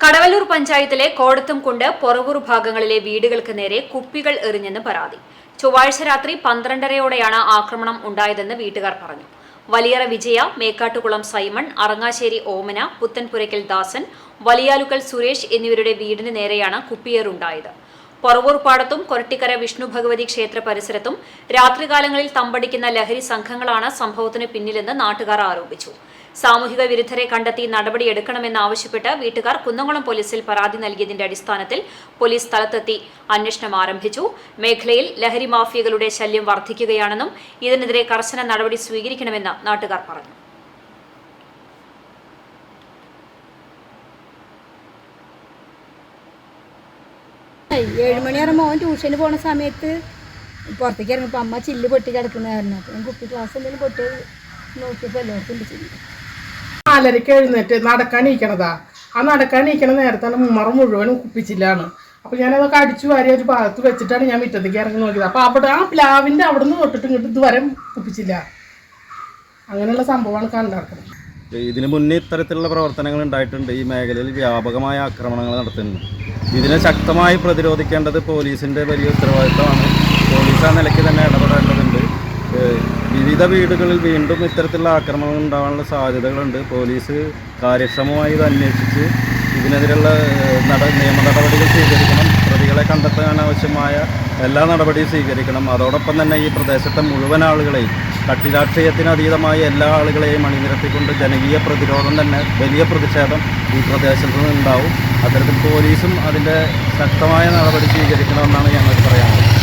കടവല്ലൂർ പഞ്ചായത്തിലെ കോടത്തുംകുണ്ട് പൊറവൂർ ഭാഗങ്ങളിലെ വീടുകൾക്ക് നേരെ കുപ്പികൾ എറിഞ്ഞെന്ന് പരാതി. ചൊവ്വാഴ്ച രാത്രി പന്ത്രണ്ടരയോടെയാണ് ആക്രമണം ഉണ്ടായതെന്ന് വീട്ടുകാർ പറഞ്ഞു. വലിയറ വിജയ മേക്കാട്ടുകുളം സൈമൺ അറങ്ങാശ്ശേരി ഓമന പുത്തൻപുരയ്ക്കൽ ദാസൻ വലിയാലുക്കൽ സുരേഷ് എന്നിവരുടെ വീടിന് നേരെയാണ് കുപ്പിയേറുണ്ടായത്. പൊറവൂർ പാടത്തും കൊരട്ടിക്കര വിഷ്ണു ഭഗവതി ക്ഷേത്ര പരിസരത്തും രാത്രികാലങ്ങളിൽ തമ്പടിക്കുന്ന ലഹരി സംഘങ്ങളാണ് സംഭവത്തിന് പിന്നിലെന്ന് നാട്ടുകാർ ആരോപിച്ചു. സാമൂഹിക വിരുദ്ധരെ കണ്ടെത്തി നടപടിയെടുക്കണമെന്നാവശ്യപ്പെട്ട് വീട്ടുകാർ കുന്നംകുളം പോലീസിൽ പരാതി നൽകിയതിന്റെ അടിസ്ഥാനത്തിൽ പോലീസ് സ്ഥലത്തെത്തി അന്വേഷണം ആരംഭിച്ചു. മേഖലയിൽ ലഹരി മാഫിയകളുടെ ശല്യം വർദ്ധിക്കുകയാണെന്നും ഇതിനെതിരെ കർശന നടപടി സ്വീകരിക്കണമെന്ന് നാട്ടുകാർ പറഞ്ഞു. ഏഴ് മണിയാറ് മോൻ ട്യൂഷന് പോണ സമയത്ത് പുറത്തേക്ക് ഇറങ്ങിയപ്പോൾ അമ്മ ചില്ല് പൊട്ടി കിടക്കുന്ന കാരണം അപ്പം കുപ്പി ക്ലാസ് എന്തെങ്കിലും പൊട്ടി നോക്കിയപ്പോൾ എല്ലാവർക്കും നാലരയ്ക്ക് എഴുന്നേറ്റ് നടക്കാൻ ഇരിക്കണതാ ആ നടക്കാൻ ഇരിക്കണ നേരത്താണ് ഉമ്മറ മുഴുവനും കുപ്പിച്ചില്ലാണ്. അപ്പോൾ ഞാനതൊക്കെ അടിച്ചു വാരി ഒരു ഭാഗത്ത് വെച്ചിട്ടാണ് ഞാൻ മുറ്റത്തേക്ക് ഇറങ്ങി നോക്കിയത്. അപ്പോൾ അവിടെ ആ പ്ലാവിന്റെ അവിടെ നിന്ന് തൊട്ടിട്ട് ഇങ്ങോട്ട് ഇതുവരെ കുപ്പിച്ചില്ല. അങ്ങനെയുള്ള സംഭവമാണ് കണ്ടടക്കുന്നത് ഇതിനു മുന്നേ ഇത്തരത്തിലുള്ള പ്രവർത്തനങ്ങൾ ഉണ്ടായിട്ടുണ്ട്. ഈ മേഖലയിൽ വ്യാപകമായ ആക്രമണങ്ങൾ നടത്തുന്നുണ്ട്. ഇതിനെ ശക്തമായി പ്രതിരോധിക്കേണ്ടത് പോലീസിന്റെ വലിയ ഉത്തരവാദിത്തമാണ്. പോലീസ് ആ നിലയ്ക്ക് തന്നെ ഇടപെടേണ്ടതുണ്ട്. വിവിധ വീടുകളിൽ വീണ്ടും ഇത്തരത്തിലുള്ള ആക്രമണങ്ങൾ ഉണ്ടാകാനുള്ള സാധ്യതകളുണ്ട്. പോലീസ് കാര്യക്ഷമമായി ഇത് അന്വേഷിച്ച് ഇതിനെതിരെയുള്ള നട നിയമ നടപടികൾ സ്വീകരിക്കണം. പ്രതികളെ കണ്ടെത്താൻ ആവശ്യമായ എല്ലാ നടപടിയും സ്വീകരിക്കണം. അതോടൊപ്പം തന്നെ ഈ പ്രദേശത്തെ മുഴുവൻ ആളുകളെയും കക്ഷിരാഷ്ട്രീയത്തിന് അതീതമായ എല്ലാ ആളുകളെയും അണിനിരത്തിക്കൊണ്ട് ജനകീയ പ്രതിരോധം തന്നെ വലിയ പ്രതിഷേധം ഈ പ്രദേശത്ത് നിന്നുണ്ടാവും. അത്തരത്തിൽ പോലീസും അതിന്റെ ശക്തമായ നടപടി സ്വീകരിക്കണമെന്നാണ് ഞങ്ങൾക്ക് പറയാനുള്ളത്.